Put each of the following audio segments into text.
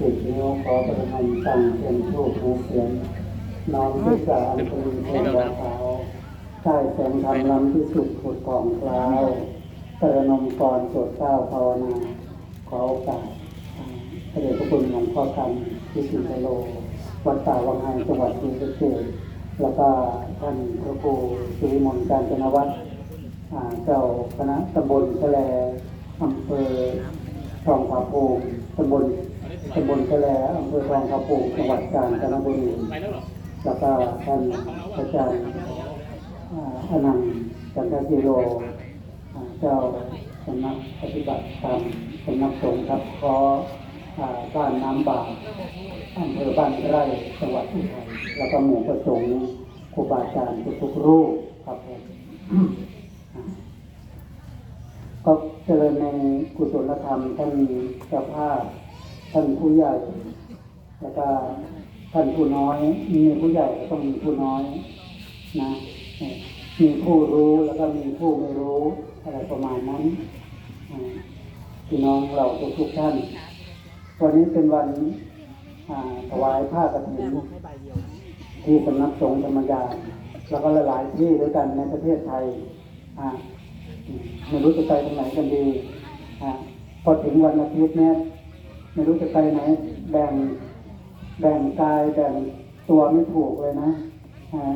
สิบนิ้วขอประทานตั้งเป็นทูปในเสียงน้อมที่สามเป็นเทวดาขาวใต้แสงธรรมล้ำที่สุดผุดผ่องคล้าวกระนมกรสวดเก้าภาวนาขอโอกาสพระเดชพระคุณหลวงพ่อกันที่สิงคโล วัดป่าวังไฮจังหวัดศรีสะเกษแล้วก็ท่านพระครูสุริมนต์การจนวัฒน์เจ้าคณะตำบลแสลอำเภอทองผาภูมิตำบล ตำบลแลอำเภอทองผาภูจังหวัดกาญจนบุรีแล้วก็ท่านอาจารย์อนันต์จันทกิโลอ่าเจ้าสำนักปฏิบัติธรรมสำนักสงฆ์ครับขอบ้านน้ำบาดอำเภอบ้านไร่จังหวัดอุทัยแล้วก็หมู่ประสงค์ครูบาอาจารย์ทุกๆรูปครับผมก็เจริญในกุศลธรรมท่านเจ้าภาพ ท่านผู้ใหญ่แล้วก็ท่านผู้น้อย มีผู้ใหญ่ก็ต้องมีผู้น้อยนะมีผู้รู้แล้วก็มีผู้ไม่รู้อะไรประมาณนั้นพี่น้องเราทุกท่าน วันนี้เป็นวันถวายผ้ากฐินที่สำนักสงฆ์ธรรมดาแล้วก็หลายที่ด้วยกันในประเทศไทยไม่รู้จะไปตรงไหนกันดีพอถึงวันอาทิตย์เนี่ย ไม่รู้จะไปไหน แบ่งแบ่งกายแบ่งตัวไม่ถูกเลยนะฮะ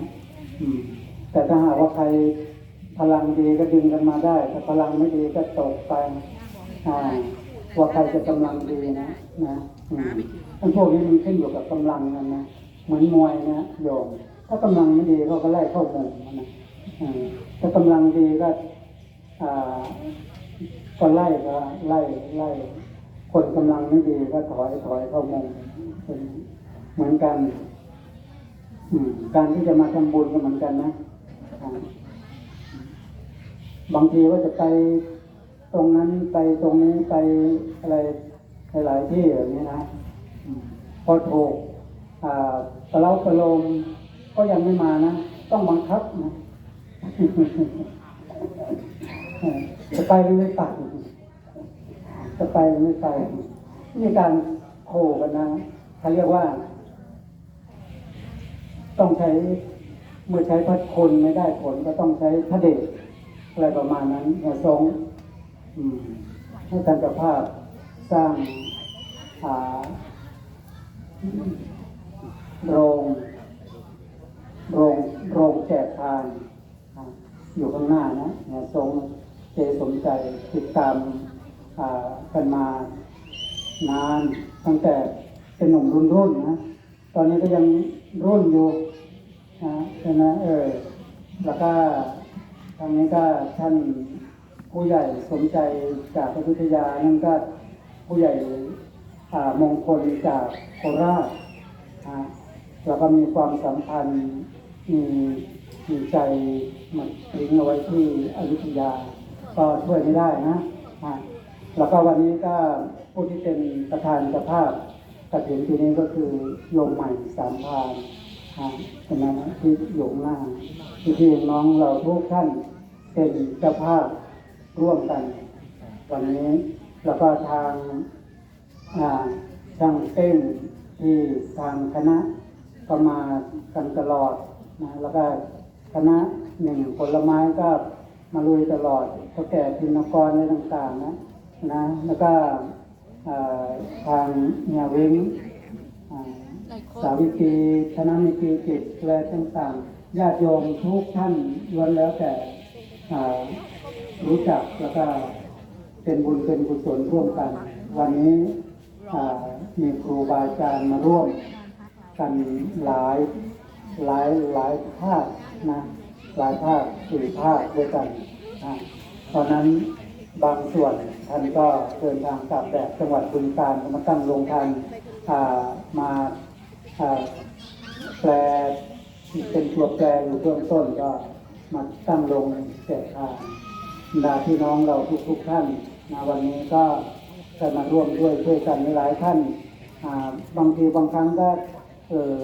แต่ถ้าหากว่าใครพลังดีก็ดึงกันมาได้ ถ้าพลังไม่ดีก็ตกไปอ่าว่าใครจะกำลังดีนะนะอืมทั้งพวกนี้มันขึ้นอยู่กับกำลังกันนะเหมือนมวยนะโยมถ้ากำลังไม่ดีเขาก็ไล่เข้ามุมนะถ้ากำลังดีก็อ่าก็ไล่ก็ไล่ไล่ คนกำลังไม่ดีก็ถอยถอยเข้ามุมเป็นเหมือนกันการที่จะมาทำบุญก็เหมือนกันนะ บางทีว่าจะไปตรงนั้นไปตรงนี้ไปอะไรหลายที่อย่างนี้นะ พอถูกอ่าประเล้าประลมก็ยังไม่มานะ ต้องบังคับนะ จะไปหรือไม่ไป จะไปหรือไม่ไปมีการโคกันนะเขาเรียกว่า ต้องใช้เมื่อใช้พัดคนไม่ได้ผลก็ต้องใช้พระเดชอะไรประมาณนั้นเนี่ยทรงให้การกับภาพสร้างอ่าโรงโรงโรงแจกทาน อยู่ข้างหน้านะเนี่ยทรงเจสมใจติดตาม กันมานานตั้งแต่เป็นหนุ่มรุ่นรุ่นนะตอนนี้ก็ยังรุ่นอยู่นะใช่ไหมเออแล้วก็ทางนี้ก็ท่านผู้ใหญ่สมใจจากพระพุทธยานั่นก็ผู้ใหญ่อ่ามงคลจากโคราชนะแล้วก็มีความสัมพันธ์มีมีใจมันทิ้งเอาไว้ที่อยุธยา ก็ช่วยไม่ได้นะะ แล้วก็วันนี้ก็ผู้ที่เป็นประธานเจ้าภาพกระถิ่นปีนี้ก็คือโยมใหม่สามพานอะฉะนั้นที่อยู่างหน้าพี่พี่น้องเราทุกท่านเป็นเจ้าภาพร่วมกัน วันนี้แล้วก็ทางอ่าช่างเต้นที่ทางคณะก็มากันตลอดนะแล้วก็คณะหนึ่งผลไม้ก็มาลุยตลอดเท่าแก่พินกรอะไรต่างๆนะ นะแล้วก็ทางเนียวิงสาวิตรีคณะมิตรีจิตอะไรต่างๆญาติโยมทุกท่านล้วนแล้วแต่รู้จักแล้วก็เป็นบุญเป็นกุศลร่วมกัน วันนี้มีครูบาอาจารย์มาร่วมกันหลายหลายหลายภาคนะหลายภาคสี่ภาคด้วยกันอ่าตอนนั้น บางส่วนท่านก็เดินทางกลับแบบจังหวัดบึงกาฬมาตั้งโรงทานมาแปลเป็นตัวแปรอยู่เบื้องต้นก็มาตั้งโรงแจกทานดาพี่น้องเราทุกๆท่านนะวันนี้ก็จะมาร่วมด้วยช่วยกันหลายท่านาบางทีบางครั้งก็เออ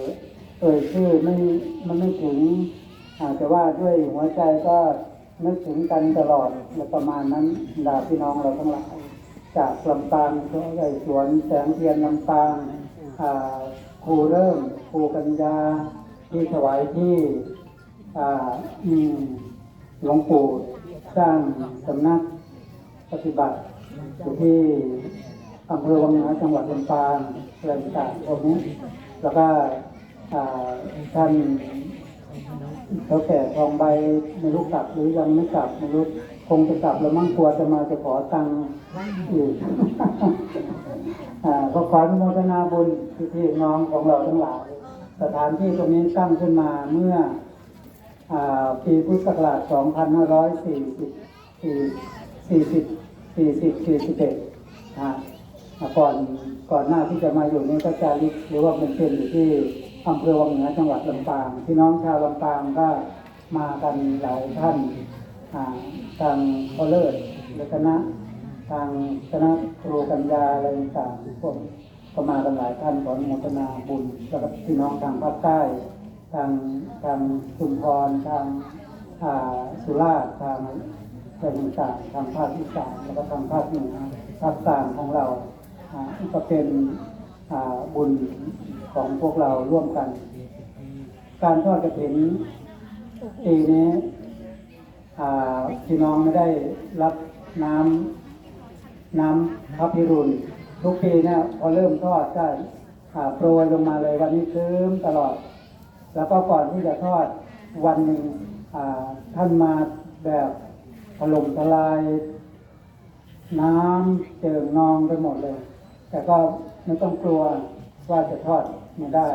เอ่ยชื่อไม่มันไม่ถึงอาจจะว่าด้วยหัวใจก็ นึกถึงกันตลอดและประมาณนั้นดาพี่น้องเราทั้งหลายจากลำปางเขาใหญ่สวนแสงเทียนลำปางครูเริ่มครูกัญญาที่ถวายที่หลวงปู่สร้างสำนักปฏิบัติอยู่ที่อำเภอวังนือจังหวัดลำปางอะไรต่างๆพวกนี้แล้วก็ท่าน เขาแก่ทองใบไม่รู้กลับหรือยังไม่กลับไม่รู้คงจะกลับแล้วมั่งกลัวจะมาจะขอตังค์อีกอ่าก็ขออนุโมทนาบุญพี่น้องของเราทั้งหลายสถานที่ตรงนี้ตั้งขึ้นมาเมื่ออ่าปีพุทธศักราช 2540 40 40 41อ่าก่อนก่อนหน้าที่จะมาอยู่นี้ก็จาริกหรือว่าเป็นเป็นอยู่ที่ อำเภอวังเหนือจังหวัดลำปางพี่น้องชาวลำปางก็มากันหลายท่านทางพอเลิศและคณะทางคณะครูกัญญาอะไรต่างๆพวกก็มากันหลายท่านขอนโมทนาบุญแล้วก็พี่น้องทางภาคใต้ ทางทางชุมพรทางสุราษฎร์ทางอะไรต่างๆทางภาคอีสานแล้วก็ทางภาคเหนือภาคกลางของเราก็เป็นบุญ ของพวกเราร่วมกัน การทอดกระถินปีนี้พี่น้องไม่ได้รับน้ำน้ำพระพิรุณทุกปีเนี่ยพอเริ่มทอดก็โปรยลงมาเลยวันนี้คืมตลอด แล้วก็ก่อนที่จะทอดวันหนึ่งท่านมาแบบถล่มทลาย น้ำเจิ่งนองไปหมดเลย แต่ก็ไม่ต้องกลัว ว่าจะทอดไม่ได้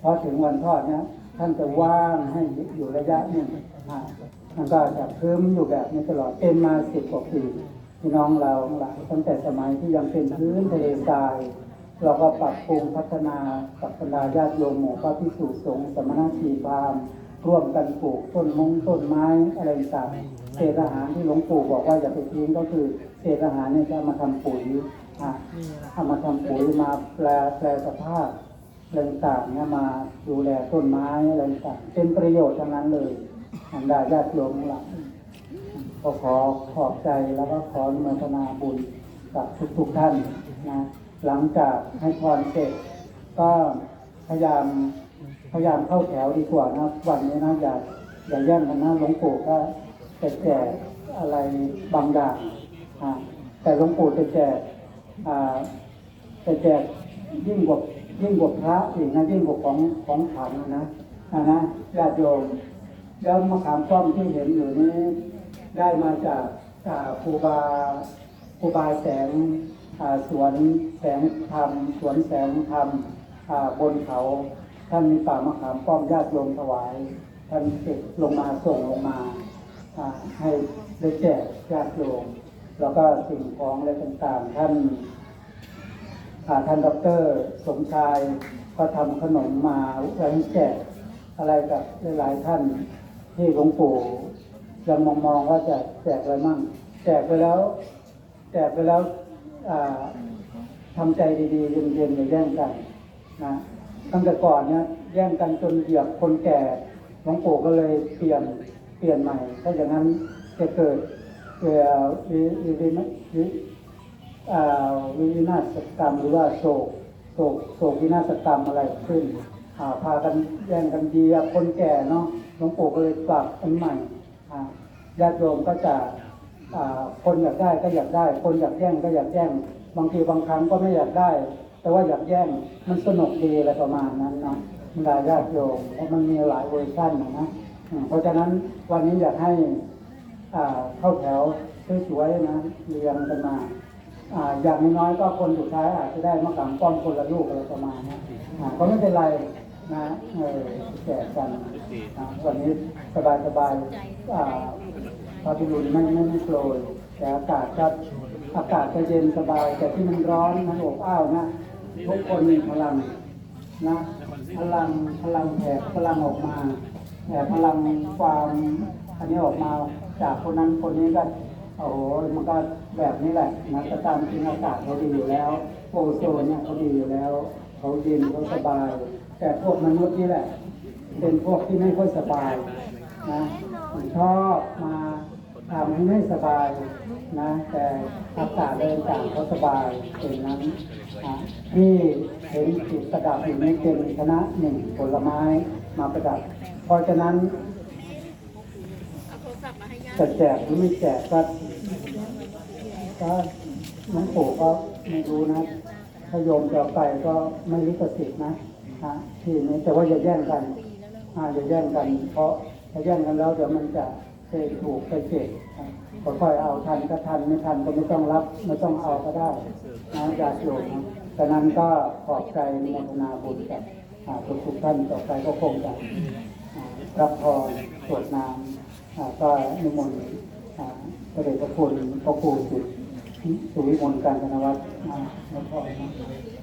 เพราะถึงวันทอดนี้ยท่านจะว่างให้อยู่ระยะหนึ่งอ่ามันก็จะเพิ่มอยู่แบบนี้ตลอดเป็นมาสิบกว่าปีพี่น้องเราหลายตั้งแต่สมัยที่ยังเป็นพื้นทะเลทราย เราก็ปรับปรุงพัฒนากับบรรดาญาติโยมหมู่พระพิสุสงฆ์สมณชีพรามร่วมกันปลูกต้นมงต้นไม้อะไรต่างเศษอาหารที่หลวงปู่บอกว่าอย่าไปทิ้งก็คือเศษอาหารเนี่ยจะมาทำปุ๋ย อะเอามาทำปุ๋ยมาแปลแปลสภาพอะไรต่างเนี่ยมาดูแลต้นไม้อะไรต่างเป็นประโยชน์ทั้งนั้นเลยบรรดาญาติโยมทั้งหลายก็ขอขอบใจแล้วก็ขออนุโมทนาบุญกับทุกๆท่านนะหลังจากให้พรเสร็จ ก็พยายามพยายามเข้าแถวดีกว่านะวันนี้นะอย่าอย่าแย่งกันนะหลวงปู่ก็แจกอะไรบางอย่างแต่หลวงปู่จะแจก อ่าจะแจกยิ่งกว่ายิ่งกว่าพระอีกนะยิ่งกว่าของของขังนะนะญาติโยมแล้วมะขามป้อมที่เห็นอยู่นี้ได้มาจากครูบาครูบาแสงสวนแสงธรรมสวนแสงธรรมบนเขา ท่านมีป่ามะขามป้อมญาติโยมถวาย ท่านเก็บลงมาส่งลงมาให้ได้แจกญาติโยม แล้วก็สิ่งของอะไรต่างๆ ท่านอ่าท่านด็อกเตอร์สมชายก็ทำขนมมาไว้ให้แจกอะไรกับหลายๆท่านที่หลวงปู่ยังมองมองๆว่าจะแจกอะไรมั่งแจกไปแล้ว แจกไปแล้วอ่าทำใจดีๆเย็นๆอย่าแย่งกันนะตั้งแต่ก่อนเนี่ยแย่งกันจนเหยียบคนแก่หลวงปู่ก็เลยเปลี่ยนเปลี่ยนใหม่ ถ้าอย่างนั้นจะเกิด วิวิวิวิอ่าวินาศกรรมหรือว่าโศกโศกโศกวินาศกรรมอะไรขึ้นพากันแย่งกันดีคนแก่เนาะหลวงปู่ก็เลยปรับอันใหม่ญาติโยมก็จะคนอยากได้ก็อยากได้ คนอยากแย่งก็อยากแย่ง บางทีบางครั้งก็ไม่อยากได้ แต่ว่าอยากแย่งมันสนุกดีอะไรประมาณนั้นเนาะบรรดาญาติโยมเพราะมันมีหลายเวอร์ชันนะเพราะฉะนั้นวันนี้อยากให้ เข้าแถวสวยๆนะเรียงกันมาออย่างน้อยๆก็คนสุดท้ายอาจจะได้มะขามป้อมคนละลูกอะไรประมาณนี้ก็ไม่เป็นไรนะเออแจกกันวันนี้สบายๆอ่าพระพิรุณไม่ไม่ไม่โปรยแต่อากาศก็อากาศจะเย็นสบาย แต่ที่มันร้อนมันอบอ้าวนะทุกคนมีพลังนะพลังพลังแผ่พลังออกมาแต่พลังความอันนี้ออกมา จากคนนั้นคนนี้ก็โอ้โหมันก็แบบนี้แหละนะก็ตามจริงอากาศเขาดีอยู่แล้วโอโซนเนี่ยเขาดีอยู่แล้วเขาเย็นเขาสบาย แต่พวกมนุษย์นี่แหละ เป็นพวกที่ไม่ค่อยสบายนะชอบมาทำให้ไม่สบายนะแต่อากาศเดินต่างเขาสบายเป็นนั้นอะที่เห็นจิตประดับอยู่นี้เป็นคณะหนึ่งผลไม้มาประดับ เพราะฉะนั้น จะแจกหรือไม่แจกก็ก็น้องปู่ก็ไม่รู้นะถ้าโยมจะไปก็ไม่ลิขสิทธิ์นะฮะที่นี้แต่ว่าอย่าแย่งกันอ่าอย่าแย่งกัน เพราะถ้าแย่งกันแล้วเดี๋ยวมันจะไปถูกไปเจ็บค่อยๆเอาทันก็ทันไม่ทันก็ไม่ต้องรับไม่ต้องเอาก็ได้นะอย่าโยมฉะนั้นก็ขอบใจมทนาบุญกับอ่าทุกท่านต่อไปก็คงจะรับพรสวดน้ำ ก็นิมนต์พระเดชพระคุณพระครูสุดสุวิมลการธนวัฒน์มารับพรนะ